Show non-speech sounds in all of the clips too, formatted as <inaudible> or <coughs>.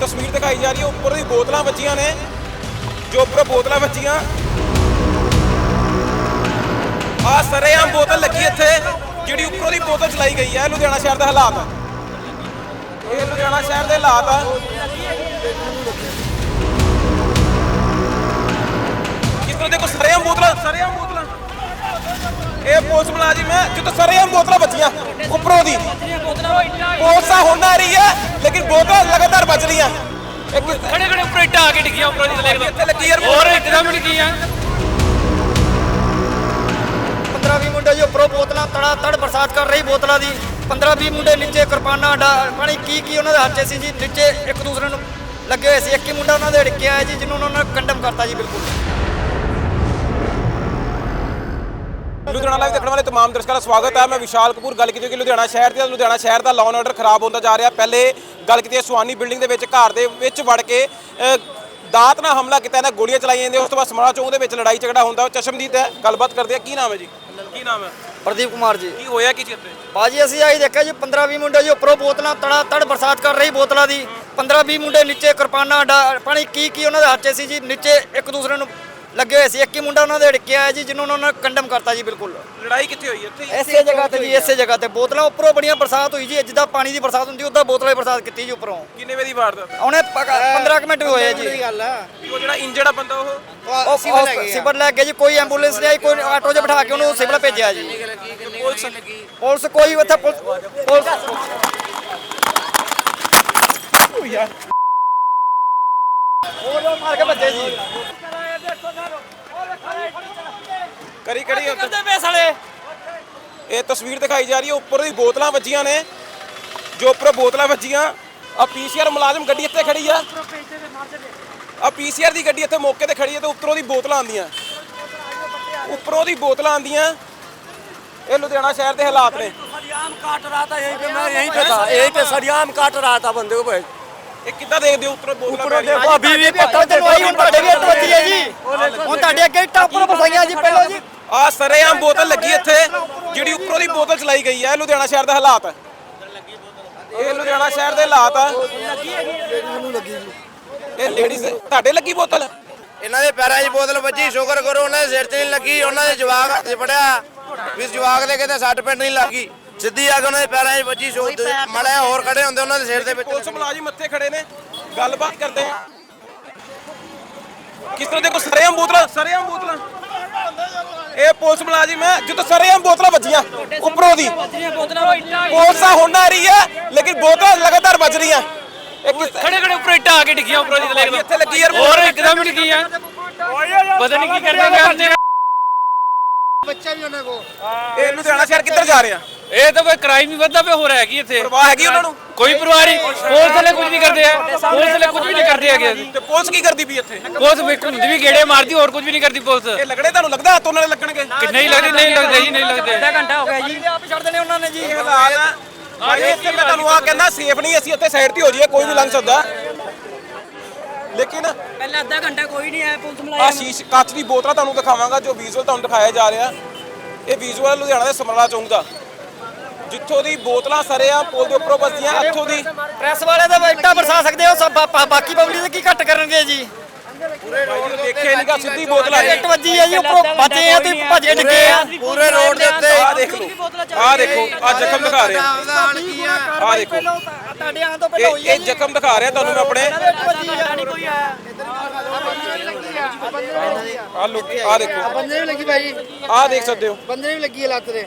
ਤਸਵੀਰ ਦਿਖਾਈ ਜਾ ਰਹੀ ਹੈ। ਉੱਪਰ ਦੀ ਬੋਤਲਾਂ ਵੱਜੀਆਂ ਨੇ। ਜੋ ਉੱਪਰ ਬੋਤਲਾਂ ਵੱਜੀਆਂ। ਆ ਸਰੇਆਮ ਬੋਤਲ ਲੱਗੀ ਇੱਥੇ, ਜਿਹੜੀ ਉੱਪਰੋਂ ਦੀ ਬੋਤਲ ਚਲਾਈ ਗਈ ਹੈ, ਲੁਧਿਆਣਾ ਸ਼ਹਿਰ ਦਾ ਹਾਲਾਤ। ਹੈ ਇਹ ਲੁਧਿਆਣਾ ਸ਼ਹਿਰ ਦੇ ਹਾਲਾਤ ਆ। ਕਿਤੋਂ ਦੇਖੋ, ਸਰੇਆਮ ਬੋਤਲਾਂ ਸਰੇਆਮ ਬੋਤਲਾਂ ਇਹ ਪੁਲਿਸ ਮੁਲਾਜ਼ਮ ਹੈ ਜਿੱਥੇ ਸਰੇਆਮ ਬੋਤਲਾਂ ਵੱਜੀਆਂ ਉੱਪਰੋਂ ਦੀ। ਹੁਣ ਆ ਰਹੀ ਹੈ ਲੇਕਿਨ ਬੋਤਲਾਂ ਲਗਾਤਾਰ ਵੱਜ ਰਹੀਆਂ। ਇਹ ਕਿਸ ਖੜੇ ਖੜੇ ਉੱਪਰ ਇੱਟਾਂ ਆ ਕੇ ਡਿੱਗੀਆਂ ਉੱਪਰੋਂ ਦੀ ਦੇਖ ਲਓ ਇੱਥੇ ਲੱਗੀ ਯਾਰ ਹੋਰ ਇੱਕਦਮ ਡਿੱਗੀਆਂ। 15 20 ਮੁੰਡੇ ਜੀ ਉੱਪਰੋਂ ਬੋਤਲਾਂ ਤੜਾ ਤੜ ਬਰਸਾਤ ਕਰ ਰਹੀ ਬੋਤਲਾਂ ਦੀ। 15 20 ਮੁੰਡੇ ਨੀਚੇ ਕਿਰਪਾਨਾਂ ਡਾ ਪਾਣੀ ਕੀ ਕੀ ਉਹਨਾਂ ਦੇ ਹੱਥ 'ਚ ਸੀ ਜੀ ਨੀਚੇ ਇੱਕ ਦੂਸਰੇ ਨੂੰ ਲੱਗੇ ਹੋਏ ਸੀ। ਇੱਕ ਹੀ ਮੁੰਡਾ ਉਹਨਾਂ ਦੇ ਹੈ ਜੀ ਜਿਹਨੂੰ ਉਹਨਾਂ ਨੇ ਕੰਡਮ ਕਰਤਾ ਜੀ ਬਿਲਕੁਲ। ਲੁਧਿਆਣਾ ਲਾਈਵ ਦੇਖਣ ਵਾਲੇ ਤਮਾਮ ਦਰਸ਼ਕਾਂ ਦਾ ਸਵਾਗਤ ਹੈ। ਮੈਂ ਵਿਸ਼ਾਲ ਕਪੂਰ ਗੱਲ ਕੀਤੀ ਕਿ ਲੁਧਿਆਣਾ ਸ਼ਹਿਰ ਦੀ। ਲੁਧਿਆਣਾ ਸ਼ਹਿਰ ਦਾ ਲਾਅ ਆਰਡਰ ਖਰਾਬ ਹੁੰਦਾ ਜਾ ਰਿਹਾ। ਪਹਿਲੇ ਗੱਲ ਕੀਤੀ ਸੁਹਾਨੀ ਬਿਲਡਿੰਗ ਦੇ ਵਿੱਚ ਘਰ ਦੇ ਵਿੱਚ ਵੜ ਕੇ ਦਾਤ ਨਾਲ ਹਮਲਾ ਕੀਤਾ ਇਹਨਾਂ ਗੋਲੀਆਂ ਚਲਾਈਆਂ ਜਾਂਦੀਆਂ। ਉਸ ਤੋਂ ਬਾਅਦ ਸਮਰਾ ਚੌਂਕ ਦੇ ਵਿੱਚ ਲੜਾਈ ਝਗੜਾ ਹੁੰਦਾ। ਚਸ਼ਮਦੀਦ ਹੈ ਗੱਲਬਾਤ ਕਰਦੇ ਆ ਕੀ ਨਾਮ ਹੈ ਜੀ? ਕੀ ਨਾਮ ਹੈ? ਪ੍ਰਦੀਪ ਕੁਮਾਰ ਜੀ। ਕੀ ਹੋਇਆ ਕੀ ਚੀਜ਼ ਤੇ ਬਾਜੀ ਅਸੀਂ ਆਈ ਦੇਖਿਆ ਜੀ 15 20 ਮੁੰਡੇ ਜੀ ਉੱਪਰੋਂ ਬੋਤਲਾਂ ਤੜਾ ਤੜ ਬਰਸਾਤ ਕਰ ਰਹੀ ਬੋਤਲਾਂ ਦੀ। 15 20 ਮੁੰਡੇ ਨੀਚੇ ਕਿਰਪਾਨਾਂ ਪਾਣੀ ਕੀ ਕੀ ਉਹਨਾਂ ਦੇ ਹੱਥ 'ਚ ਸੀ ਜੀ ਨੀਚੇ ਇੱਕ ਦੂਸਰੇ ਨੂੰ ਲੱਗੇ ਹੋਏ ਸੀ। ਇੱਕ ਹੀ ਮੁੰਡਾ ਉਹਨਾਂ ਦੇ ਢਿੱਕਿਆ ਹੈ ਜੀ ਜਿਹਨੂੰ ਉਹਨਾਂ ਨੇ ਕੰਡਮ ਕਰਤਾ ਜੀ ਬਿਲਕੁਲ। ਲੜਾਈ ਕਿੱਥੇ ਹੋਈ ਇੱਥੇ? ਇਸੇ ਜਗ੍ਹਾ ਤੇ ਜੀ ਇਸੇ ਜਗ੍ਹਾ ਤੇ। ਬੋਤਲਾਂ ਉੱਪਰੋਂ ਬੜੀਆਂ ਬਰਸਾਤ ਹੋਈ ਜੀ ਜਿੱਦਾਂ ਪਾਣੀ ਦੀ ਬਰਸਾਤ ਹੁੰਦੀ ਉਦਾਂ ਬੋਤਲਾਂ ਦੀ ਬਰਸਾਤ ਕੀਤੀ ਜੀ ਉੱਪਰੋਂ। ਕਿੰਨੇ ਵਜੇ ਦੀ ਵਾਰਦਾਤ? ਉਹਨੇ 15 ਕੁ ਮਿੰਟ ਵੀ ਹੋਏ ਆ ਜੀ। ਉਹ ਜਿਹੜਾ ਇੰਜਰਡ ਆ ਬੰਦਾ ਉਹ? ਉਹ ਸਿਵਲ ਲੈ ਕੇ ਜੀ ਕੋਈ ਐਂਬੂਲੈਂਸ ਨਹੀਂ ਆਈ ਕੋਈ ਆਟੋ 'ਚ ਬਿਠਾ ਕੇ ਉਹਨੂੰ ਸਿਵਲ ਭੇਜਿਆ ਜੀ। ਪੁਲਿਸ ਪੁਲਿਸ ਕੋਈ ਉੱਥੇ ਪੁਲਿਸ ਪੁਲਿਸ ਉਹ ਜੋ ਮਾਰ ਕੇ ਭੱਜੇ ਜੀ। ਕਰੀ ਕਰੀ ਉੱਥੇ। ਕਰਦੇ ਪਏ ਸਾਲੇ ਇਹ ਤਸਵੀਰ ਦਿਖਾਈ ਜਾ ਰਹੀ ਹੈ ਉੱਪਰ ਦੀ ਬੋਤਲਾਂ ਵੱਜੀਆਂ ਨੇ ਜੋ ਉੱਪਰ ਬੋਤਲਾਂ ਵੱਜੀਆਂ ਆ ਪੀਸੀਆਰ ਮੁਲਾਜ਼ਮ ਗੱਡੀ ਇੱਥੇ ਖੜੀ ਆ ਆ ਪੀਸੀਆਰ ਦੀ ਗੱਡੀ ਇੱਥੇ ਮੌਕੇ ਤੇ ਖੜੀ ਹੈ ਤੇ ਉੱਪਰੋਂ ਦੀ ਬੋਤਲਾਂ ਆਂਦੀਆਂ ਉੱਪਰੋਂ ਦੀ ਬੋਤਲਾਂ ਆਂਦੀਆਂ ਇਹ ਲੁਧਿਆਣਾ ਸ਼ਹਿਰ ਦੇ ਹਾਲਾਤ ਨੇ सरियाम काट रहा था यहीं पे मैं यहीं पे था यहीं पे सरियाम काट रहा था बंदे को भाई ਇਹ ਕਿੱਦਾਂ ਦੇਖਦੇ ਹੋ ਉੱਪਰੋਂ ਬੋਤਲਾਂ ਪੈ ਰਹੀਆਂ? ਦੇਖੋ ਅਭੀ ਵੀ ਪਤਾ ਚਲੋ ਆਈ ਹੁਣ ਤੁਹਾਡੇ ਵੀ ਇੱਟ ਵੱਜੀ ਹੈ। ਜੀ ਹੁਣ ਤੁਹਾਡੇ ਅੱਗੇ ਇੱਟਾਂ ਉੱਪਰ ਫਸਾਈਆਂ ਜੀ ਪਹਿਲਾਂ ਜੀ। ਆ ਸਰੇਆਮ ਬੋਤਲ ਲੱਗੀ ਇੱਥੇ ਜਿਹੜੀ ਉੱਪਰੋਂ ਦੀ ਬੋਤਲ ਚਲਾਈ ਗਈ ਹੈ ਇਹ ਲੁਧਿਆਣਾ ਸ਼ਹਿਰ ਦਾ ਹਾਲਾਤ ਹੈ ਇਹ ਲੁਧਿਆਣਾ ਸ਼ਹਿਰ ਦੇ ਹਾਲਾਤ ਆ। ਇਹ ਲੇਡੀਜ਼ ਤੁਹਾਡੇ ਲੱਗੀ ਬੋਤਲ? ਇਹਨਾਂ ਦੇ ਪੈਰਾਂ 'ਚ ਬੋਤਲ ਵੱਜੀ ਸ਼ੁਕਰ ਕਰੋ ਉਹਨਾਂ ਦੇ ਸਿਰ 'ਚ ਨਹੀਂ ਲੱਗੀ ਉਹਨਾਂ ਦੇ ਜਵਾਕ ਹੱਥ 'ਚ ਫੜਿਆ। ਵੀ ਜਵਾਕ ਦੇ ਕਿਤੇ ਸੱਟ ਪਿੰਡ ਨਹੀਂ ਲੱਗੀ। ਸਿੱਧੀ ਆ ਕੇ ਉਹਨਾਂ ਦੇ ਪੈਰਾਂ 'ਚ ਵੱਜੀ ਮੜਾ ਹੋਰ ਖੜੇ ਹੁੰਦੇ ਉਹਨਾਂ ਦੇ ਸਿਰ ਦੇ ਵਿੱਚ ਪੁਲਿਸ ਮੁਲਾਜ਼ਮ ਇੱਥੇ ਖੜੇ ਨੇ ਗੱਲਬਾਤ ਕਰਦੇ ਆ। ਕਿਸ ਤਰ੍ਹਾਂ ਦੇਖੋ ਸਰੇਆਮ ਬੋਤਲਾਂ ਸਰੇਆਮ ਬੋਤਲਾਂ। ਇਹ ਪੁਲਿਸ ਮੁਲਾਜ਼ਮ ਹੈ ਜਿੱਥੇ ਸਰੇਆਮ ਬੋਤਲਾਂ ਵੱਜੀਆਂ ਉੱਪਰੋਂ ਦੀ। ਪੁਲਿਸਾਂ ਹੁਣ ਆ ਰਹੀ ਹੈ ਲੇਕਿਨ ਬੋਤਲਾਂ ਲਗਾਤਾਰ ਵੱਜ ਰਹੀਆਂ। ਖੜੇ ਖੜੇ ਉੱਪਰ ਇੱਟਾਂ ਆ ਕੇ ਡਿੱਗੀਆਂ ਉੱਪਰੋਂ ਦੀ ਦੇਖ ਲਓ ਇੱਥੇ ਲੱਗੀ ਯਾਰ ਹੋਰ ਇੱਕਦਮ ਡਿੱਗੀਆਂ। ਪਤਾ ਨਹੀਂ ਕੀ ਕਰਦੇ ਕਰਦੇ ਇਹ ਲੁਧਿਆਣਾ ਸ਼ਹਿਰ ਕਿੱਧਰ ਜਾ ਰਿਹਾ? ਇਹ ਤਾਂ ਕੋਈ ਕ੍ਰਾਈਮ ਹੀ ਵੱਧਦਾ ਪਿਆ ਹੋ ਰਿਹਾ ਕੀ ਇੱਥੇ। ਪਰਵਾਹ ਹੈਗੀ ਉਹਨਾਂ ਨੂੰ? ਕੋਈ ਪਰਵਾਹ ਨਹੀਂ ਪੁਲਿਸ ਵਾਲੇ ਕੁਝ ਨਹੀਂ ਕਰਦੇ ਆ। ਪੁਲਿਸ ਵਾਲੇ ਕੁਝ ਵੀ ਨਹੀਂ ਕਰਦੇ ਹੈਗੇ। ਤੇ ਪੁਲਿਸ ਕੀ ਕਰਦੀ ਵੀ ਇੱਥੇ? ਪੁਲਿਸ ਵੀ ਹੁੰਦੀ ਵੀ ਗੇੜੇ ਮਾਰਦੀ ਹੋਰ ਕੁਝ ਵੀ ਨਹੀਂ ਕਰਦੀ ਪੁਲਿਸ। ਇਹ ਲੱਗਣੇ ਤੁਹਾਨੂੰ ਲੱਗਦਾ ਹੱਥ ਉਹਨਾਂ ਦੇ ਲੱਗਣਗੇ? ਕਿ ਨਹੀਂ ਲੱਗਦੀ ਨਹੀਂ ਲੱਗਦੇ ਜੀ ਨਹੀਂ ਲੱਗਦੇ। ਘੰਟਾ ਹੋ ਗਿਆ ਜੀ। ਆਪ ਛੱਡ ਦੇਣੇ ਉਹਨਾਂ ਨੇ ਜੀ। ਇਹ ਹਾਲਾਤ ਆ ਭਾਈ ਇੱਥੇ ਮੈਂ ਤੁਹਾਨੂੰ ਆ ਕਹਿੰਦਾ ਸੇਫ ਨਹੀਂ ਅਸੀਂ ਇੱਥੇ ਸਾਈਡ ਤੇ ਹੋ ਜਾਈਏ ਕੋਈ ਵੀ ਲੰਘ ਸਕਦਾ। ਲੇਕਿਨ ਪਹਿਲਾਂ ਅੱਧਾ ਘੰਟਾ ਕੋਈ ਨਹੀਂ ਆਇਆ ਪੁਲਿਸ ਆ ਮੁਲਾਜ਼ਮ ਸ਼ੀਸ਼ ਕੱਚ ਦੀ ਬੋਤਲਾਂ ਤੁਹਾਨੂੰ ਦਿਖਾਵਾਂਗਾ ਜੋ ਵਿਜ਼ੂਅਲ ਤੁਹਾਨੂੰ ਦਿਖਾਇਆ ਜਾ ਰਿਹਾ। ਇਹ ਵਿਜ਼ੂਅਲ ਲੁਧਿਆਣਾ ਦੇ ਸਮਰਾਲਾ ਚੌਂਕ ਦਾ। ਜਿੱਥੋਂ ਦੀ ਬੋਤਲਾਂ ਸਰਿਆ ਪੁਲ ਦੇ ਉੱਪਰੋਂ ਵੱਜਦੀਆਂ ਇੱਥੋਂ ਦੀ। ਪ੍ਰੈਸ ਵਾਲੇ ਤਾਂ ਇੱਟਾਂ ਬਰਸਾ ਸਕਦੇ ਹੋ ਸਭ ਬਾ- ਬਾਕੀ ਪਬਲਿਕ ਦੇ ਕੀ ਘੱਟ ਕਰਨਗੇ ਜੀ? ਦੇਖੇ ਨਹੀਂਗਾ ਸਿੱਧੀ ਬੋਤਲ ਆ ਇੱਟ ਵੱਜੀ ਹੈ ਜੀ ਉੱਪਰੋਂ ਬਚੇ ਆ ਤੇ ਭੱਜੇ ਡਿੱਗੇ ਆ। ਪੂਰੇ ਰੋਡ ਦੇ ਉੱਤੇ ਆਹ ਦੇਖ ਲਓ ਆਹ ਦੇਖੋ ਆਹ ਜ਼ਖਮ ਦਿਖਾ ਰਿਹਾ। ਆਹ ਦੇਖੋ। ਤੁਹਾਡੇ ਆਂ ਤੋਂ ਪਹਿਲਾਂ ਹੋਈ ਹੈ ਇਹ ਜ਼ਖਮ ਦਿਖਾ ਰਿਹਾ ਤੁਹਾਨੂੰ ਮੈਂ ਆਪਣੇ। ਇੱਟ ਵੱਜੀ ਆ ਆਹ ਲੋ ਆਹ ਦੇਖੋ। ਬੰਦੇ ਨੂੰ ਲੱਗੀ ਭਾਈ। ਆਹ ਦੇਖ ਸਕਦੇ ਹੋ। ਬੰਦੇ ਨੂੰ ਲੱਗੀ ਹੈ ਲੱਤ ਤੇ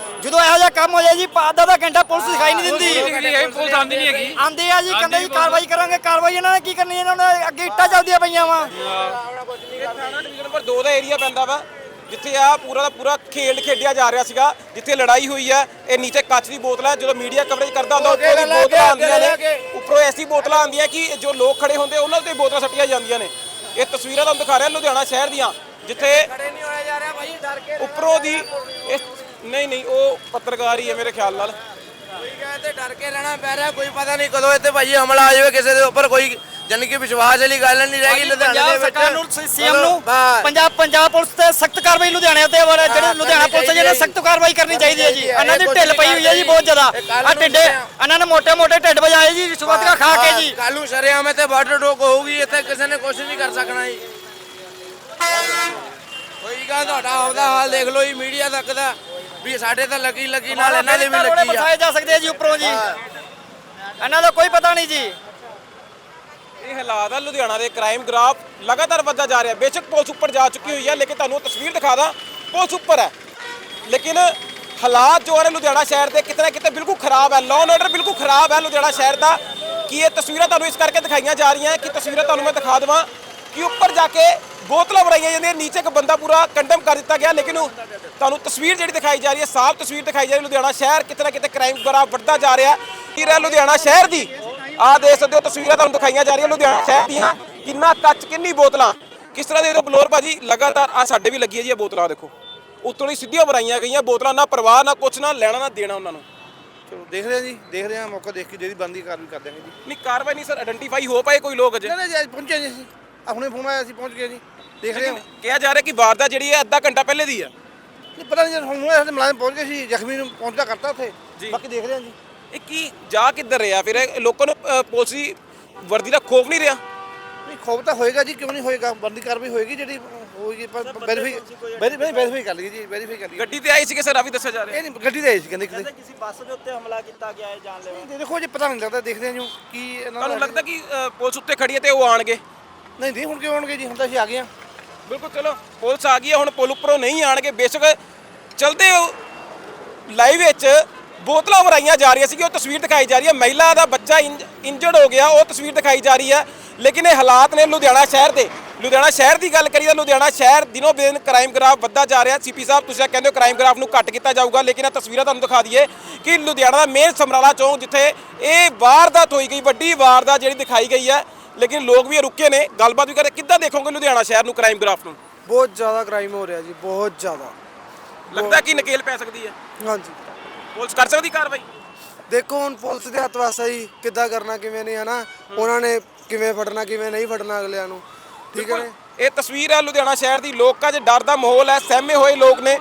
ਜਦੋਂ ਇਹੋ ਜਿਹਾ ਕੰਮ ਹੋ ਜਾਏ ਜੀ ਅੱਧਾ ਅੱਧਾ ਘੰਟਾ ਪੁਲਿਸ ਦਿਖਾਈ ਨਹੀਂ ਦਿੰਦੀ। ਇਹ ਪੁਲਿਸ ਆਂਦੀ ਨਹੀਂ ਹੈਗੀ। ਆਂਦੇ ਆ ਜੀ ਕਹਿੰਦੇ ਜੀ ਕਾਰਵਾਈ ਕਰਾਂਗੇ ਕਾਰਵਾਈ ਇਹਨਾਂ ਨੇ ਕੀ ਕਰਨੀ ਇਹਨਾਂ ਨੇ ਅੱਗੇ ਇੱਟਾਂ ਚੱਲਦੀਆਂ ਪਈਆਂ ਵਾ। ਇਹ ਥਾਣਾ ਡਿਵੀਜ਼ਨ ਨੰਬਰ 2 ਦਾ ਏਰੀਆ ਪੈਂਦਾ ਵਾ ਜਿੱਥੇ ਆ ਪੂਰਾ ਦਾ ਪੂਰਾ ਖੇਡ ਖੇਡਿਆ ਜਾ ਰਿਹਾ ਸੀਗਾ ਜਿੱਥੇ ਲੜਾਈ ਹੋਈ ਹੈ ਇਹ ਨੀਚੇ ਕੱਚ ਦੀ ਬੋਤਲ ਹੈ ਜਦੋਂ ਮੀਡੀਆ ਕਵਰੇਜ ਕਰਦਾ ਹੁੰਦਾ ਉੱਪਰੋਂ ਦੀ ਬੋਤਲਾਂ ਆਉਂਦੀਆਂ ਨੇ। ਉੱਪਰੋਂ ਐਸੀ ਬੋਤਲਾਂ ਆਉਂਦੀਆਂ ਕਿ ਜੋ ਲੋਕ ਖੜੇ ਹੁੰਦੇ ਉਹਨਾਂ ਤੇ ਬੋਤਲਾਂ ਸੱਟੀਆਂ ਜਾਂਦੀਆਂ ਨੇ। ਇਹ ਤਸਵੀਰਾਂ ਤੁਹਾਨੂੰ ਦਿਖਾ ਰਿਹਾ ਲੁਧਿਆਣਾ ਸ਼ਹਿਰ ਦੀਆਂ ਜਿੱਥੇ ਨਹੀਂ ਹੋਇਆ ਜਾ ਰਿਹਾ ਭਾਈ ਡਰ ਕੇ ਉੱਪਰੋਂ ਦੀ ਇਹ ਨਹੀਂ ਨਹੀਂ ਉਹ ਪੱਤਰਕਾਰ ਹੀ ਹੈ ਮੇਰੇ ਖਿਆਲ ਨਾਲ। ਕੋਈ ਕਹੇ ਤੇ ਡਰ ਕੇ ਰਹਿਣਾ ਪੈ ਰਿਹਾ ਕੋਈ ਪਤਾ ਨਹੀਂ ਕਦੋਂ ਇੱਥੇ ਭਾਈ ਹਮਲਾ ਆ ਜਾਵੇ ਕਿਸੇ ਦੇ ਉੱਪਰ ਕੋਈ ਜਾਨੀ ਕਿ ਵਿਸ਼ਵਾਸ ਵਾਲੀ ਗੱਲ ਨਹੀਂ ਰਹਿ ਗਈ ਲੁਧਿਆਣੇ ਦੇ ਵਿੱਚ। ਸੀਐਮ ਨੂੰ ਪੰਜਾਬ ਪੰਜਾਬ ਪੁਲਿਸ ਤੇ ਸਖਤ ਕਾਰਵਾਈ ਲੁਧਿਆਣੇ ਤੇ ਜਿਹੜੇ ਲੁਧਿਆਣਾ ਜੀ। ਬਹੁਤ ਜ਼ਿਆਦਾ। ਆ ਟਿੱਡੇ ਢਿੱਡ ਵਜਾਏ ਜੀ ਸੁਬਾਤਕਾ ਖਾ ਕੇ ਬਾਰਡਰ ਹੋਊਗੀ ਕਿਸੇ ਨੇ ਕੁਝ ਨਹੀਂ ਕਰ ਸਕਣਾ ਤੁਹਾਡਾ ਆਪਦਾ ਹਾਲ ਦੇਖ ਲਓ ਜੀ ਮੀਡੀਆ ਤੱਕ ਦਾ। ਵੀ ਸਾਡੇ ਤਾਂ ਲੱਗੀ ਲੱਗੀ ਨਾਲ ਇਹਨਾਂ ਦੇ ਵੀ ਲੱਗੀ ਆ। ਬਸਾਏ ਜਾ ਸਕਦੇ ਆ ਜੀ ਉੱਪਰੋਂ ਜੀ। ਇਹਨਾਂ ਦਾ ਕੋਈ ਪਤਾ ਨਹੀਂ ਜੀ। ਇਹ ਹਾਲਾਤ ਆ ਲੁਧਿਆਣਾ ਦੇ ਕ੍ਰਾਈਮ ਗ੍ਰਾਫ ਲਗਾਤਾਰ ਵੱਧਦਾ ਜਾ ਰਿਹਾ। ਬੇਸ਼ੱਕ ਪੁਲਿਸ ਉੱਪਰ ਜਾ ਚੁੱਕੀ ਹੋਈ ਹੈ ਲੇਕਿਨ ਤੁਹਾਨੂੰ ਤਸਵੀਰ ਦਿਖਾ ਦਾਂ। ਪੁਲਿਸ ਉੱਪਰ ਹੈ। ਲੇਕਿਨ ਹਾਲਾਤ ਜੋ ਹੈ ਲੁਧਿਆਣਾ ਸ਼ਹਿਰ ਦੇ ਕਿਤੇ ਨਾ ਕਿਤੇ ਬਿਲਕੁਲ ਖਰਾਬ ਹੈ ਲਾਅ ਆਰਡਰ ਬਿਲਕੁਲ ਖਰਾਬ ਹੈ ਲੁਧਿਆਣਾ ਸ਼ਹਿਰ ਦਾ। ਕਿ ਇਹ ਤਸਵੀਰਾਂ ਤੁਹਾਨੂੰ ਇਸ ਕਰਕੇ ਦਿਖਾਈਆਂ ਜਾ ਰਹੀਆਂ? ਕਿ ਤਸਵੀਰਾਂ ਤੁਹਾਨੂੰ ਮੈਂ ਦਿਖਾ ਦੇਵਾਂ? ਕਿ ਉੱਪਰ ਜਾ ਕੇ ਬੋਤਲਾਂ ਭਰਾਈਆਂ ਜਾਂਦੀਆਂ ਨੀਚੇ ਇੱਕ ਬੰਦਾ ਪੂਰਾ ਕੰਡਮ ਕਰ ਦਿੱਤਾ ਗਿਆ ਲੇਕਿਨ ਉਹ ਤੁਹਾਨੂੰ ਤਸਵੀਰ ਜਿਹੜੀ ਦਿਖਾਈ ਜਾ ਰਹੀ ਹੈ ਸਾਫ਼ ਤਸਵੀਰ ਦਿਖਾਈ ਜਾ ਰਹੀ ਹੈ ਲੁਧਿਆਣਾ ਸ਼ਹਿਰ ਕਿਤੇ ਨਾ ਕਿਤੇ ਕ੍ਰਾਈਮ ਬੜਾ ਵੱਧਦਾ ਜਾ ਰਿਹਾ। ਕੀ ਰਹਿ ਲੁਧਿਆਣਾ ਸ਼ਹਿਰ ਦੀ? ਆਹ ਦੇਖ ਸਕਦੇ ਹੋ ਤਸਵੀਰਾਂ ਤੁਹਾਨੂੰ ਦਿਖਾਈਆਂ ਜਾ ਰਹੀਆਂ ਲੁਧਿਆਣਾ ਸ਼ਹਿਰ ਦੀਆਂ। ਕਿੰਨਾ ਕੱਚ ਕਿੰਨੀ ਬੋਤਲਾਂ। ਕਿਸ ਤਰ੍ਹਾਂ ਦੇ ਬਲੋਰ ਭਾਜੀ? ਲਗਾਤਾਰ ਆ ਸਾਡੇ ਵੀ ਲੱਗੀ ਹੈ ਜੀ ਇਹ ਬੋਤਲਾਂ ਦੇਖੋ। ਉੱਤੋਂ ਦੀ ਸਿੱਧੀਆਂ ਭਰਾਈਆਂ ਗਈਆਂ ਬੋਤਲਾਂ ਨਾ ਪਰਵਾਹ ਨਾ ਕੁਛ ਨਾ ਲੈਣਾ ਨਾ ਦੇਣਾ ਉਹਨਾਂ ਨੂੰ। ਚਲੋ ਦੇਖ ਰਹੇ ਹਾਂ ਜੀ ਦੇਖ ਰਹੇ ਹਾਂ ਮੌਕਾ ਦੇਖ ਕੇ ਜਿਹੜੀ ਬੰਦੀ ਕਾਰਵਾਈ ਕਰ ਦਿਆਂਗੇ ਜੀ। ਨਹੀਂ ਕਾਰਵਾਈ ਨਹੀਂ ਸਰ ਆਇਡੈਂਟੀਫਾਈ ਹੋ ਪਾਏ ਕੋਈ ਲੋਕ ਅਜੇ? ਜੀ ਅੱਜ ਪਹੁੰਚੇ ਜੀ ਅਸੀਂ। ਆਹ ਹੁਣੇ ਫੋਨ ਆਇਆ ਸੀ ਪਹੁੰਚ ਗਏ ਜੀ। ਦੇਖ ਰਹੇ ਹਾਂ। ਕਿਹਾ ਜਾ ਰਿਹਾ ਕਿ ਵਾਰਦਾਤ ਜਿਹੜੀ ਹੈ ਅੱਧਾ ਘੰਟਾ ਪਹਿਲੇ ਦੀ ਹੈ। ਨਹੀਂ ਪਤਾ ਨਹੀਂ ਜੀ ਹੁਣ ਹੁਣੇ ਅਸੀਂ ਮੁਲਾਜ਼ਮ ਪਹੁੰਚ ਗਏ ਸੀ ਜ਼ਖਮੀ ਨੂੰ ਪਹੁੰਚਦਾ ਕਰਤਾ ਉੱਥੇ। ਜੀ। ਬਾਕੀ ਦੇਖ ਰਹੇ ਹਾਂ ਜੀ। ਇਹ ਕੀ ਜਾ ਕਿੱਧਰ ਰਿਹਾ? ਫਿਰ ਇਹ ਲੋਕਾਂ ਨੂੰ ਅ, ਪੁਲਿਸ ਦੀ ਵਰਦੀ ਦਾ ਖੋਫ ਨਹੀਂ ਰਿਹਾ? ਨਹੀਂ ਖੌਫ ਤਾਂ ਹੋਏਗਾ ਜੀ ਕਿਉਂ ਨਹੀਂ ਹੋਏਗਾ? ਬੰਦੀ ਕਾਰਵਾਈ ਹੋਏਗੀ ਜਿਹੜੀ ਹੋਏਗੀ ਪਰ ਵੈਰੀਫਾਈ ਵੈਰੀਫਾਈ ਵੈਰੀਫਾਈ ਕਰ ਲਈਏ ਜੀ ਵੈਰੀਫਾਈ ਕਰ ਲਈਏ। ਗੱਡੀ ਤੇ ਆਈ ਸੀ ਕਿ ਸਰ ਆ ਵੀ ਦੱਸਿਆ ਜਾ ਰਿਹਾ। ਇਹ ਨਹੀਂ ਗੱਡੀ ਤੇ ਆਈ ਸੀ ਕਹਿੰਦੇ ਕਿਤੇ ਕਿਸੇ ਬੱਸ ਦੇ ਉੱਤੇ ਹਮਲਾ ਕੀਤਾ ਗਿਆ ਹੈ ਜਾਨਲੇਵਾ। ਦੇਖੋ ਜੀ ਪਤਾ ਨਹੀਂ ਲੱਗਦਾ ਦੇਖਦੇ ਹਾਂ ਜੀ ਕੀ ਇਹਨਾਂ ਤੁਹਾਨੂੰ ਦਾ ਲੱਗਦਾ ਕਿ ਅ, ਪੁਲਿਸ ਉੱਤੇ ਖੜੀ ਹੈ ਤੇ ਉਹ ਆਣਗੇ ਨਹੀਂ ਨਹੀਂ, ਹੁਣ ਕਿਉਂ ਆਉਣਗੇ ਜੀ? ਹੁਣ ਤਾਂ ਅਸੀਂ ਆ ਗਏ ਹਾਂ। ਬਿਲਕੁਲ, ਚਲੋ, ਪੁਲਿਸ ਆ ਗਈ ਹੈ, ਹੁਣ ਪੁਲ ਉੱਪਰੋਂ ਨਹੀਂ ਆਣਗੇ ਬੇਸ਼ੱਕ ਚਲਦੇ ਲਾਈਵ ਵਿੱਚ ਬੋਤਲਾਂ ਭਰਾਈਆਂ ਜਾ ਰਹੀਆਂ ਸੀ ਉਹ ਤਸਵੀਰ ਦਿਖਾਈ ਜਾ ਰਹੀ ਹੈ। ਮਹਿਲਾ ਦਾ ਬੱਚਾ ਇੰਜਰਡ ਹੋ ਗਿਆ, ਉਹ ਤਸਵੀਰ ਦਿਖਾਈ ਜਾ ਰਹੀ ਹੈ। ਲੇਕਿਨ ਇਹ ਹਾਲਾਤ ਨੇ ਲੁਧਿਆਣਾ ਸ਼ਹਿਰ ਦੇ। ਲੁਧਿਆਣਾ ਸ਼ਹਿਰ ਦੀ ਗੱਲ ਕਰੀਏ ਤਾਂ ਲੁਧਿਆਣਾ ਸ਼ਹਿਰ ਦਿਨੋਂ ਦਿਨ ਕ੍ਰਾਈਮ ਗ੍ਰਾਫ ਵੱਧਦਾ ਜਾ ਰਿਹਾ। ਸੀਪੀ ਸਾਹਿਬ, ਤੁਸੀਂ ਕਹਿੰਦੇ ਹੋ ਕ੍ਰਾਈਮ ਗ੍ਰਾਫ ਨੂੰ ਘੱਟ ਕੀਤਾ ਜਾਊਗਾ, ਲੇਕਿਨ ਇਹ ਤਸਵੀਰਾਂ ਤੁਹਾਨੂੰ ਦਿਖਾ ਦਈਏ ਕਿ ਲੁਧਿਆਣਾ ਦਾ ਮੇਨ ਸਮਰਾਲਾ ਚੌਂਕ, ਜਿੱਥੇ ਇਹ ਵਾਰਦਾਤ ਹੋਈ ਗਈ, ਵੱਡੀ ਵਾਰਦਾਤ ਜਿਹੜੀ ਦਿਖਾਈ ਗਈ ਹੈ ਲੇਕਿਨ ਲੋਕ ਵੀ ਰੁਕੇ ਨੇ। ਗੱਲਬਾਤ ਵੀ ਕਰੇ ਕਿੱਦਾਂ ਦੇਖੋਗੇ ਲੁਧਿਆਣਾ ਸ਼ਹਿਰ ਨੂੰ ਕ੍ਰਾਈਮ ਗ੍ਰਾਫ ਨੂੰ? ਬਹੁਤ ਜ਼ਿਆਦਾ ਕ੍ਰਾਈਮ ਹੋ ਰਿਹਾ ਜੀ ਬਹੁਤ ਜ਼ਿਆਦਾ। ਲੱਗਦਾ ਕਿ ਨਕੇਲ ਪੈ ਸਕਦੀ ਹੈ? ਹਾਂਜੀ। ਪੁਲਿਸ ਕਰ ਸਕਦੀ ਕਾਰਵਾਈ? ਦੇਖੋ ਹੁਣ ਪੁਲਿਸ ਦੇ ਹੱਥ ਵਾਸਾ ਹੀ ਕਿੱਦਾਂ ਕਰਨਾ ਕਿਵੇਂ ਨਹੀਂ ਹਨਾ? ਉਹਨਾਂ ਨੇ ਕਿਵੇਂ ਫੜਨਾ ਕਿਵੇਂ ਨਹੀਂ ਫੜਨਾ ਅਗਲਿਆਂ ਨੂੰ। ਠੀਕ ਹੈ ਨੇ? ਇਹ ਤਸਵੀਰ ਹੈ ਲੁਧਿਆਣਾ ਸ਼ਹਿਰ ਦੀ। ਲੋਕਾਂ 'ਚ ਡਰ ਦਾ ਮਾਹੌਲ ਹੈ ਸਹਿਮੇ ਹੋਏ ਲੋਕ ਨੇ।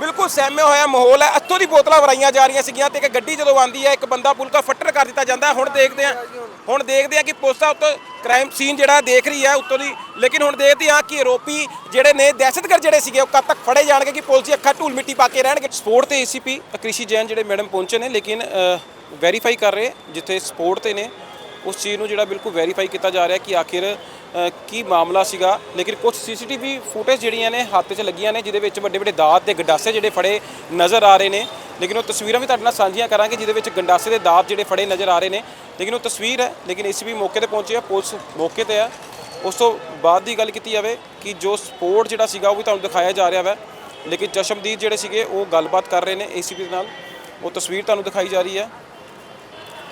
ਬਿਲਕੁਲ ਸਹਿਮਿਆ ਹੋਇਆ ਮਾਹੌਲ ਹੈ। ਇੱਥੋਂ ਦੀ ਬੋਤਲਾਂ ਵਰਾਈਆਂ ਜਾ ਰਹੀਆਂ ਸੀਗੀਆਂ ਤੇ ਇੱਕ ਗੱਡੀ ਜਦੋਂ ਆਉਂਦੀ ਹੈ, ਇੱਕ ਬੰਦਾ ਪੁਲਕਾ ਫੱਟਰ ਕਰ ਦਿੱਤਾ ਜਾਂਦਾ ਹੁਣ ਦੇਖਦੇ ਆ ਹੁਣ ਦੇਖਦੇ ਆ ਕਿ ਪੁਲਿਸ ਆ ਉੱਤੋਂ ਕ੍ਰਾਈਮ ਸੀਨ ਜਿਹੜਾ ਦੇਖ ਰਹੀ ਹੈ ਉੱਤੋਂ ਦੀ। ਲੇਕਿਨ ਹੁਣ ਦੇਖਦੇ ਆ ਕਿ ਆਰੋਪੀ ਜਿਹੜੇ ਨੇ ਦਹਿਸ਼ਤਗਰ ਜਿਹੜੇ ਸੀਗੇ, ਉਹ ਕਦ ਤੱਕ ਫੜੇ ਜਾਣਗੇ ਕਿ ਪੁਲਿਸ ਦੀ ਅੱਖਾਂ ਢੂਲ ਮਿੱਟੀ ਪਾ ਕੇ ਰਹਿਣਗੇ। ਸਪੋਰਟ ਤੇ ਏਸੀਪੀ ਕ੍ਰਿਸ਼ੀ ਜੈਨ ਜਿਹੜੇ ਮੈਡਮ ਪਹੁੰਚੇ ਨੇ, ਲੇਕਿਨ ਵੈਰੀਫਾਈ ਕਰ ਰਹੇ ਜਿੱਥੇ ਸਪੋਰਟ ਤੇ ਨੇ। ਉਸ ਚੀਜ਼ ਨੂੰ ਜਿਹੜਾ ਬਿਲਕੁਲ ਵੈਰੀਫਾਈ ਕੀਤਾ ਜਾ ਰਿਹਾ ਕਿ ਆਖਿਰ ਕੀ ਮਾਮਲਾ ਸੀਗਾ? ਲੇਕਿਨ ਕੁਝ ਸੀਸੀਟੀਵੀ ਫੁਟੇਜ ਜਿਹੜੀਆਂ ਨੇ ਹੱਥ 'ਚ ਲੱਗੀਆਂ ਨੇ, ਜਿਹਦੇ ਵਿੱਚ ਵੱਡੇ ਵੱਡੇ ਦਾਤ ਤੇ ਗੰਡਾਸੇ ਜਿਹੜੇ ਫੜੇ ਨਜ਼ਰ ਆ ਰਹੇ ਨੇ। ਲੇਕਿਨ ਉਹ ਤਸਵੀਰਾਂ ਵੀ ਤੁਹਾਡੇ ਨਾਲ ਸਾਂਝੀਆਂ ਕਰਾਂਗੇ, ਜਿਹਦੇ ਵਿੱਚ ਗੰਡਾਸੇ ਦੇ ਦਾਤ ਜਿਹੜੇ ਫੜੇ ਨਜ਼ਰ ਆ ਰਹੇ ਨੇ। ਲੇਕਿਨ ਉਹ ਤਸਵੀਰ ਹੈ, ਲੇਕਿਨ ਇਸ ਵੀ ਮੌਕੇ ਤੇ ਪਹੁੰਚੇ ਆ, ਪੁਲਿਸ ਮੌਕੇ ਤੇ ਆ। ਉਸ ਤੋਂ ਬਾਅਦ ਦੀ ਗੱਲ ਕੀਤੀ ਜਾਵੇ ਕਿ ਜੋ ਸਪੋਰਟ ਜਿਹੜਾ ਸੀਗਾ, ਉਹ ਵੀ ਤੁਹਾਨੂੰ ਦਿਖਾਇਆ ਜਾ ਰਿਹਾ ਵਾ। ਲੇਕਿਨ ਚਸ਼ਮਦੀਦ ਜਿਹੜੇ ਸੀਗੇ, ਉਹ ਗੱਲਬਾਤ ਕਰ ਰਹੇ ਨੇ ਏਸੀਪੀ ਦੇ ਨਾਲ। ਉਹ ਤਸਵੀਰ ਤੁਹਾਨੂੰ ਦਿਖਾਈ ਜਾ ਰਹੀ ਹੈ।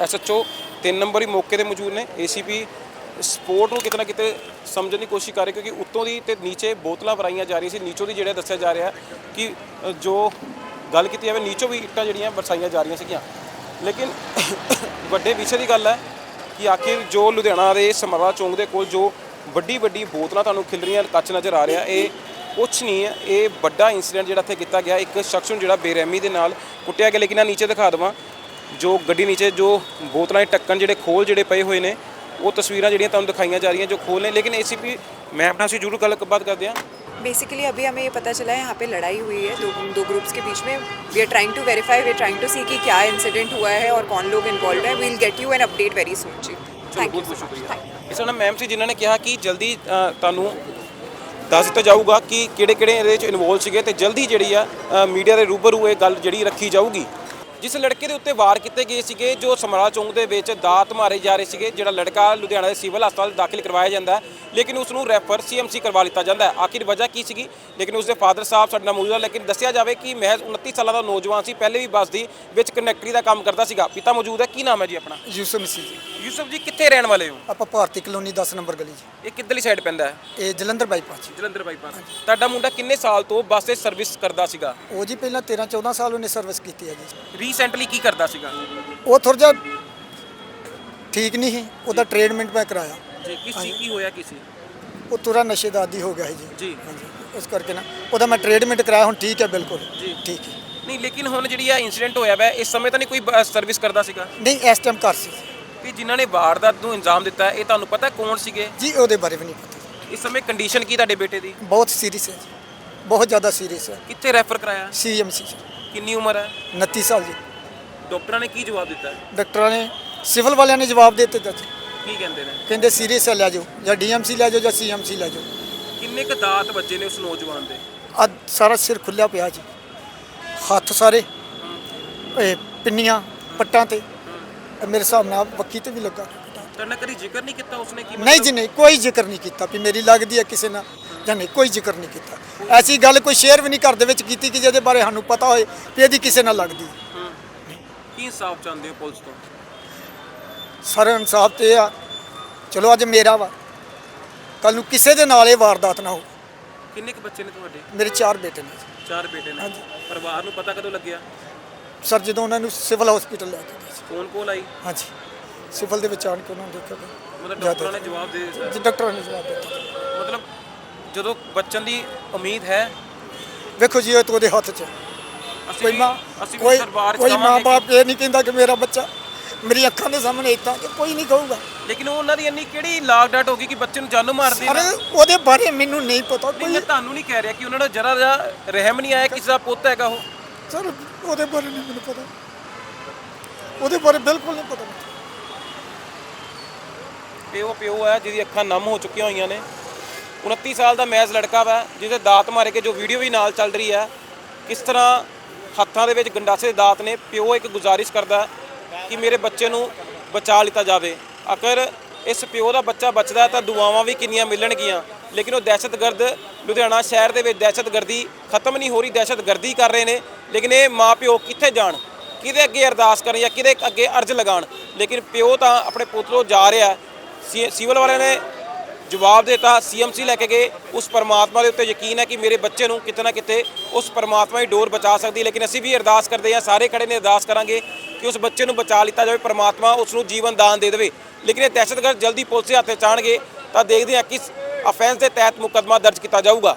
ਐਸਐਚਓ ਤਿੰਨ ਨੰਬਰ ਹੀ ਮੌਕੇ ਤੇ ਮੌਜੂਦ ਨੇ। ਏਸੀਪੀ ਸਪੋਰਟ ਨੂੰ ਕਿਤੇ ਨਾ ਕਿਤੇ ਸਮਝਣ ਦੀ ਕੋਸ਼ਿਸ਼ ਕਰ ਰਹੇ, ਕਿਉਂਕਿ ਉੱਤੋਂ ਦੀ ਤੇ ਨੀਚੇ ਬੋਤਲਾਂ ਭਰਾਈਆਂ ਜਾ ਰਹੀਆਂ ਸੀ, ਨੀਚੋਂ ਦੀ ਜਿਹੜਾ ਦੱਸਿਆ ਜਾ ਰਿਹਾ ਕਿ ਜੋ ਗੱਲ ਕੀਤੀ ਜਾਵੇ, ਨੀਚੋਂ ਵੀ ਇੱਟਾਂ ਜਿਹੜੀਆਂ ਵਰਸਾਈਆਂ ਜਾ ਰਹੀਆਂ ਸੀਗੀਆਂ। ਲੇਕਿਨ <coughs> ਵੱਡੇ ਵਿਸ਼ੇ ਦੀ ਗੱਲ ਹੈ ਕਿ ਆਖਿਰ ਜੋ ਲੁਧਿਆਣਾ ਦੇ ਸਮਰਾ ਚੌਂਕ ਦੇ ਕੋਲ ਜੋ ਵੱਡੀ ਵੱਡੀ ਬੋਤਲਾਂ ਤੁਹਾਨੂੰ ਖਿਲ ਰਹੀਆਂ, ਕੱਚ ਨਜ਼ਰ ਆ ਰਿਹਾ, ਇਹ ਕੁਛ ਨਹੀਂ ਹੈ। ਇਹ ਵੱਡਾ ਇਨਸੀਡੈਂਟ ਜਿਹੜਾ ਇੱਥੇ ਕੀਤਾ ਗਿਆ, ਇੱਕ ਸ਼ਖਸ ਨੂੰ ਜਿਹੜਾ ਬੇਰਹਿਮੀ ਦੇ ਨਾਲ ਕੁੱਟਿਆ ਗਿਆ, ਲੇਕਿਨ ਆ ਨੀਚੇ ਦਿਖਾ ਦਵਾਂ, ਜੋ ਗੱਡੀ ਨੀਚੇ, ਜੋ ਬੋਤਲਾਂ ਦੇ ਢੱਕਣ ਜਿਹੜੇ ਖੋਲ ਜਿਹੜੇ ਪਏ ਹੋਏ ਨੇ ਉਹ ਤਸਵੀਰਾਂ ਜਿਹੜੀਆਂ ਤੁਹਾਨੂੰ ਦਿਖਾਈਆਂ ਜਾ ਰਹੀਆਂ ਜੋ ਖੋਲ ਨੇ ਲੇਕਿਨ ਏਸੀਪੀ ਮੈਂ ਆਪਣਾ ਸੀ ਜ਼ਰੂਰ ਗੱਲ ਬਾਤ ਕਰਦੇ ਹਾਂ बेसिकली अभी हमें ये पता चला है यहाँ पे लड़ाई हुई है दो दो ग्रुप्स के बीच में we are trying to verify we are trying to see कि क्या इंसिडेंट हुआ है और कौन लोग इन्वॉल्व है will get you an update very soon ji thank you so much thank ਇਸ ਨਾਲ ਮੈਮ ਸੀ ਜਿਨ੍ਹਾਂ ਨੇ ਕਿਹਾ ਕਿ ਜਲਦੀ ਅ, ਤੁਹਾਨੂੰ ਦੱਸ ਦਿੱਤਾ ਜਾਊਗਾ ਕਿ ਕਿਹੜੇ ਕਿਹੜੇ ਇਹਦੇ ਵਿੱਚ ਇਨਵੋਲ ਸੀਗੇ ਤੇ ਜਲਦੀ ਜਿਹੜੀ ਆ ਮੀਡੀਆ ਦੇ ਰੂਬਰੂ ਇਹ ਗੱਲ ਜਿਹੜੀ ਰੱਖੀ ਜਾਊਗੀ ਜਿਸ ਲੜਕੇ ਦੇ ਉੱਤੇ ਵਾਰ ਕੀਤੇ ਗਏ ਸੀਗੇ ਜੋ ਸਮਰਾਲਾ ਚੌਂਕ ਦੇ ਵਿੱਚ ਦਾਤ ਮਾਰੇ ਜਾ ਰਹੇ ਸੀਗੇ ਜਿਹੜਾ ਲੜਕਾ ਲੁਧਿਆਣਾ ਦੇ ਸਿਵਲ ਹਸਪਤਾਲ ਦਾਖਲ ਕਰਵਾਇਆ ਜਾਂਦਾ ਲੇਕਿਨ ਉਸ ਨੂੰ ਰੈਫਰ ਸੀਐਮਸੀ ਕਰਵਾ ਲਿੱਤਾ ਜਾਂਦਾ ਹੈ। ਆਖਿਰ ਵਜ੍ਹਾ ਕੀ ਸੀਗੀ? ਲੇਕਿਨ ਉਸ ਦੇ ਫਾਦਰ ਸਾਹਿਬ ਸਾਡੇ ਨਾਲ ਮੌਜੂਦ ਹੈ ਲੇਕਿਨ ਦੱਸਿਆ ਜਾਵੇ ਕਿ ਮਹਿਜ਼ 29 ਸਾਲਾਂ ਦਾ ਨੌਜਵਾਨ ਸੀ ਪਹਿਲੇ ਵੀ ਬੱਸ ਦੀ ਵਿੱਚ ਕੰਡਕਟਰੀ ਦਾ ਕੰਮ ਕਰਦਾ ਸੀਗਾ। ਪਿਤਾ ਮੌਜੂਦ ਹੈ ਕੀ ਨਾਮ ਹੈ ਜੀ ਆਪਣਾ? ਯੂਸਫ ਮਸੀਹ ਜੀ। ਯੂਸਫ ਜੀ ਕਿੱਥੇ ਰਹਿਣ ਵਾਲੇ ਹੋ? ਆਪਾਂ ਭਾਰਤੀ ਕਲੋਨੀ 10 ਨੰਬਰ ਗਲੀ ਜੀ। ਇਹ ਕਿੱਧਰਲੀ ਸਾਈਡ ਪੈਂਦਾ ਹੈ? ਇਹ ਜਲੰਧਰ ਬਾਈਪਾਸ ਜੀ। ਜਲੰਧਰ ਬਾਈਪਾਸ ਤੁਹਾਡਾ ਮੁੰਡਾ ਕਿੰਨੇ ਸਾਲ ਤੋਂ ਬੱਸ ਦੇ ਸਰਵਿਸ ਕਰਦਾ ਸੀਗਾ? ਉਹ ਜੀ ਪਹਿਲਾਂ 13 14 ਸਾਲ ਉਹਨੇ ਸਰਵਿਸ ਕੀਤੀ ਹੈ ਜੀ ਰੀਸੈਂਟਲੀ ਕੀ ਕਰਦਾ ਸੀਗਾ? ਉਹ ਥੋੜਾ ਜਿਹਾ ਠੀਕ ਨਹੀਂ ਸੀ ਉਹਦਾ ਟ੍ਰੀਟਮੈਂਟ ਮੈਂ ਕਰਾਇਆ। ਜੀ ਕਿਸ ਚੀਜ਼ ਕੀ ਹੋਇਆ ਕਿਸੇ ਉਹ ਤੁਰਾ ਨਸ਼ੇ ਦਾ ਆਦੀ ਹੋ ਗਿਆ ਹੈ ਜੀ। ਜੀ। ਹਾਂਜੀ ਇਸ ਕਰਕੇ ਨਾ ਉਹਦਾ ਮੈਂ ਟ੍ਰੀਟਮੈਂਟ ਕਰਾਇਆ ਹੁਣ ਠੀਕ ਹੈ ਬਿਲਕੁਲ। ਜੀ। ਠੀਕ ਹੈ। ਨਹੀਂ ਲੇਕਿਨ ਹੁਣ ਜਿਹੜੀ ਆ ਇਨਸੀਡੈਂਟ ਹੋਇਆ ਵਾ ਇਸ ਸਮੇਂ ਤਾਂ ਨਹੀਂ ਕੋਈ ਸਰਵਿਸ ਕਰਦਾ ਸੀਗਾ? ਨਹੀਂ ਇਸ ਟਾਈਮ ਘਰ ਸੀ। ਕਿ ਜਿਨ੍ਹਾਂ ਨੇ ਵਾਰਦਾਤ ਨੂੰ ਇੰਜਾਮ ਦਿੱਤਾ ਹੈ, ਇਹ ਤੁਹਾਨੂੰ ਪਤਾ ਕੌਣ ਸੀਗੇ? ਜੀ ਉਹਦੇ ਬਾਰੇ ਵੀ ਨਹੀਂ ਪਤਾ। ਇਸ ਸਮੇਂ ਕੰਡੀਸ਼ਨ ਕੀ ਤੁਹਾਡੇ ਬੇਟੇ ਦੀ? ਬਹੁਤ ਸੀਰੀਅਸ ਹੈ ਜੀ। ਬਹੁਤ ਜ਼ਿਆਦਾ ਸੀਰੀਅਸ ਹੈ। ਕਿੱਥੇ ਰੈਫਰ ਕਰਾਇਆ? ਸੀਐਮਸੀ ਕਿੰਨੀ ਉਮਰ ਹੈ? 29 ਸਾਲ ਜੀ। ਡਾਕਟਰਾਂ ਨੇ ਕੀ ਜਵਾਬ ਦਿੱਤਾ? ਡਾਕਟਰਾਂ ਨੇ ਸਿਵਲ ਵਾਲਿਆਂ ਨੇ ਜਵਾਬ ਦੇ ਦਿੱਤਾ ਜੀ। ਕੀ ਕਹਿੰਦੇ ਨੇ? ਕਹਿੰਦੇ ਸੀਰੀਅਸ ਲੈ ਜਾਓ। ਜਾਂ ਡੀਐਮਸੀ ਲੈ ਜਾਓ ਜਾਂ ਸੀਐਮਸੀ ਲੈ ਜਾਓ। ਕਿੰਨੇ ਕ ਦਾਤ ਵੱਜੇ ਨੇ ਉਸ ਨੌਜਵਾਨ ਦੇ? ਆ ਸਾਰਾ ਸਿਰ ਖੁੱਲਿਆ ਪਿਆ ਜੀ। ਹੱਥ ਸਾਰੇ ਇਹ ਪਿੰਨੀਆਂ ਪੱਟਾਂ ਤੇ। ਇਹ ਮੇਰੇ ਹਿਸਾਬ ਨਾਲ ਬੱਕੀ ਤੇ ਵੀ ਲੱਗਾ। ਤੁਹਾਡਾ ਕਦੀ ਜ਼ਿਕਰ ਨਹੀਂ ਕੀਤਾ ਉਸਨੇ ਕੀ ਨਹੀਂ ਜੀ ਨਹੀਂ ਕੋਈ ਜ਼ਿਕਰ ਨਹੀਂ ਕੀਤਾ ਵੀ ਮੇਰੀ ਲੱਗਦੀ ਹੈ ਕਿਸੇ ਨਾਲ। ਜਾਂ ਨਹੀਂ ਕੋਈ ਜ਼ਿਕਰ ਨਹੀਂ ਕੀਤਾ। ਐਸੀ ਗੱਲ ਕੋਈ ਸ਼ੇਅਰ ਵੀ ਨਹੀਂ ਘਰ ਦੇ ਵਿੱਚ ਕੀਤੀ ਕਿ ਜਿਹਦੇ ਬਾਰੇ ਸਾਨੂੰ ਪਤਾ ਹੋਏ ਵੀ ਇਹਦੀ ਕਿਸੇ ਨਾਲ ਲੱਗਦੀ। ਕੀ ਇਨਸਾਫ ਚਾਹੁੰਦੇ ਹੋ ਪੁਲਿਸ ਤੋਂ? ਸਰ ਇਨਸਾਫ ਤੇ ਆ ਚਲੋ ਅੱਜ ਮੇਰਾ ਵਾ। ਕੱਲ ਨੂੰ ਕਿਸੇ ਦੇ ਨਾਲ ਇਹ ਵਾਰਦਾਤ ਨਾ ਹੋ ਕਿੰਨੇ ਕ ਬੱਚੇ ਨੇ ਤੁਹਾਡੇ? ਮੇਰੇ ਚਾਰ ਬੇਟੇ ਨੇ। ਚਾਰ ਬੇਟੇ ਨੇ। ਪਰਿਵਾਰ ਨੂੰ ਪਤਾ ਕਦੋਂ ਲੱਗਿਆ? ਸਰ ਜਦੋਂ ਉਹਨਾਂ ਨੂੰ ਸਿਵਲ ਹਸਪੀਟਲ ਲੈ ਕੇ ਗਏ ਸੀ। ਫੋਨ ਕੋਲ ਆਈ? ਹਾਂਜੀ। ਸਿਵਲ ਦੇ ਵਿੱਚ ਆਣ ਕੇ ਉਹਨਾਂ ਨੂੰ ਦੇਖਿਆ। ਮਤਲਬ ਡਾਕਟਰਾਂ ਨੇ ਜਵਾਬ ਦੇ ਦਿੱਤਾ? ਜੀ ਡਾਕਟਰਾਂ ਨੇ ਜਵਾਬ ਦਿੱਤਾ। ਜਦੋਂ ਬੱਚਨ ਦੀ ਉਮੀਦ ਹੈ? ਵੇਖੋ ਜੀ ਇਹ ਤਾਂ ਉਹਦੇ ਹੱਥ 'ਚ। ਅਸੀਂ ਕੋਈ ਮਾਂ ਅਸੀਂ ਵੀ ਕੋਈ ਦਰਬਾਰ ਚ ਕੋਈ ਮਾਂ-ਬਾਪ ਇਹ ਨਹੀਂ ਕਹਿੰਦਾ ਕਿ ਮੇਰਾ ਬੱਚਾ ਮੇਰੀ ਅੱਖਾਂ ਦੇ ਸਾਹਮਣੇ ਇਦਾਂ ਕਿ ਕੋਈ ਨਹੀਂ ਕਹੂਗਾ। ਲੇਕਿਨ ਉਹਨਾਂ ਦੀ ਇੰਨੀ ਕਿਹੜੀ ਲਾਗ ਡਾਟ ਹੋ ਗਈ ਕਿ ਬੱਚੇ ਨੂੰ ਜਾਨੋਂ ਮਾਰ ਅਰੇ ਦੇਣਾ ਉਹਦੇ ਬਾਰੇ ਮੈਨੂੰ ਨਹੀਂ ਪਤਾ। ਨਹੀਂ ਕੋਈ ਮੈਂ ਤੁਹਾਨੂੰ ਨਹੀਂ ਕਹਿ ਰਿਹਾ ਕਿ ਉਹਨਾਂ ਦਾ ਜਰਾ ਜਿਹਾ ਰਹਿਮ ਨਹੀਂ ਆਇਆ ਕਿਸੇ ਦਾ ਪੁੱਤ ਹੈਗਾ ਉਹ। ਸਰ ਉਹਦੇ ਬਾਰੇ ਨਹੀਂ ਮੈਨੂੰ ਪਤਾ। ਉਹਦੇ ਬਾਰੇ ਬਿਲਕੁਲ ਨਹੀਂ ਪਤਾ। ਮੈਨੂੰ। ਪਿਓ ਪਿਓ ਹੈ ਜਿਹਦੀ ਅੱਖਾਂ ਨਮ ਹੋ ਚੁੱਕੀਆਂ ਹੋਈਆਂ ਨੇ। 29 ਸਾਲ ਦਾ ਮੈਜ਼ ਲੜਕਾ ਵਾ, ਜਿਹਦੇ ਦਾਤ ਮਾਰੇ ਕੇ ਜੋ ਵੀਡੀਓ ਵੀ ਨਾਲ ਚੱਲ ਰਹੀ ਹੈ ਕਿਸ ਤਰ੍ਹਾਂ ਹੱਥਾਂ ਦੇ ਵਿੱਚ ਗੰਡਾਸੇ ਦੇ ਦਾਤ ਨੇ, ਪਿਓ ਇੱਕ ਗੁਜ਼ਾਰਿਸ਼ ਕਰਦਾ ਕਿ ਮੇਰੇ ਬੱਚੇ ਨੂੰ ਬਚਾ ਲਿੱਤਾ ਜਾਵੇ। ਅਗਰ ਇਸ ਪਿਓ ਦਾ ਬੱਚਾ ਬਚਦਾ ਤਾਂ ਦੁਆਵਾਂ ਵੀ ਕਿੰਨੀਆਂ ਮਿਲਣਗੀਆਂ, ਲੇਕਿਨ ਉਹ ਦਹਿਸ਼ਤਗਰਦ ਲੁਧਿਆਣਾ ਸ਼ਹਿਰ ਦੇ ਵਿੱਚ ਦਹਿਸ਼ਤਗਰਦੀ ਖਤਮ ਨਹੀਂ ਹੋ ਰਹੀ, ਦਹਿਸ਼ਤਗਰਦੀ ਕਰ ਰਹੇ ਨੇ, ਲੇਕਿਨ ਇਹ ਮਾਪਿਓ ਕਿੱਥੇ ਜਾਣ? ਕਿਹਦੇ ਅੱਗੇ ਅਰਦਾਸ ਕਰਨ ਜਾਂ ਕਿਹਦੇ ਅੱਗੇ ਅਰਜ਼ ਲਗਾਉਣ? ਲੇਕਿਨ ਪਿਓ ਤਾਂ ਆਪਣੇ ਪੁੱਤ ਤੋਂ ਜਾ ਰਿਹਾ, ਸੀ- ਸਿਵਲ ਵਾਲਿਆਂ ਨੇ ਜਵਾਬ ਦਿੱਤਾ ਸੀਐਮਸੀ ਲੈ ਕੇ ਗਏ। ਉਸ ਪਰਮਾਤਮਾ ਦੇ ਉੱਤੇ ਯਕੀਨ ਹੈ ਕਿ ਮੇਰੇ ਬੱਚੇ ਨੂੰ ਕਿਤੇ ਨਾ ਕਿਤੇ ਉਸ ਪਰਮਾਤਮਾ ਦੀ ਡੋਰ ਬਚਾ ਸਕਦੀ ਲੇਕਿਨ ਅਸੀਂ ਵੀ ਅਰਦਾਸ ਕਰਦੇ ਹਾਂ, ਸਾਰੇ ਖੜੇ ਨੇ, ਅਰਦਾਸ ਕਰਾਂਗੇ ਕਿ ਉਸ ਬੱਚੇ ਨੂੰ ਬਚਾ ਲਿੱਤਾ ਜਾਵੇ, ਪਰਮਾਤਮਾ ਉਸ ਨੂੰ ਜੀਵਨ ਦਾਨ ਦੇ ਦੇਵੇ। ਲੇਕਿਨ ਇਹ ਦਹਿਸ਼ਤਗਰਦ ਜਲਦੀ ਪੁਲਿਸ ਦੇ ਹੱਥੇ ਚਾਣਗੇ ਤਾਂ ਦੇਖਦੇ ਹਾਂ ਕਿਸ ਅਫੈਂਸ ਦੇ ਤਹਿਤ ਮੁਕੱਦਮਾ ਦਰਜ ਕੀਤਾ ਜਾਊਗਾ।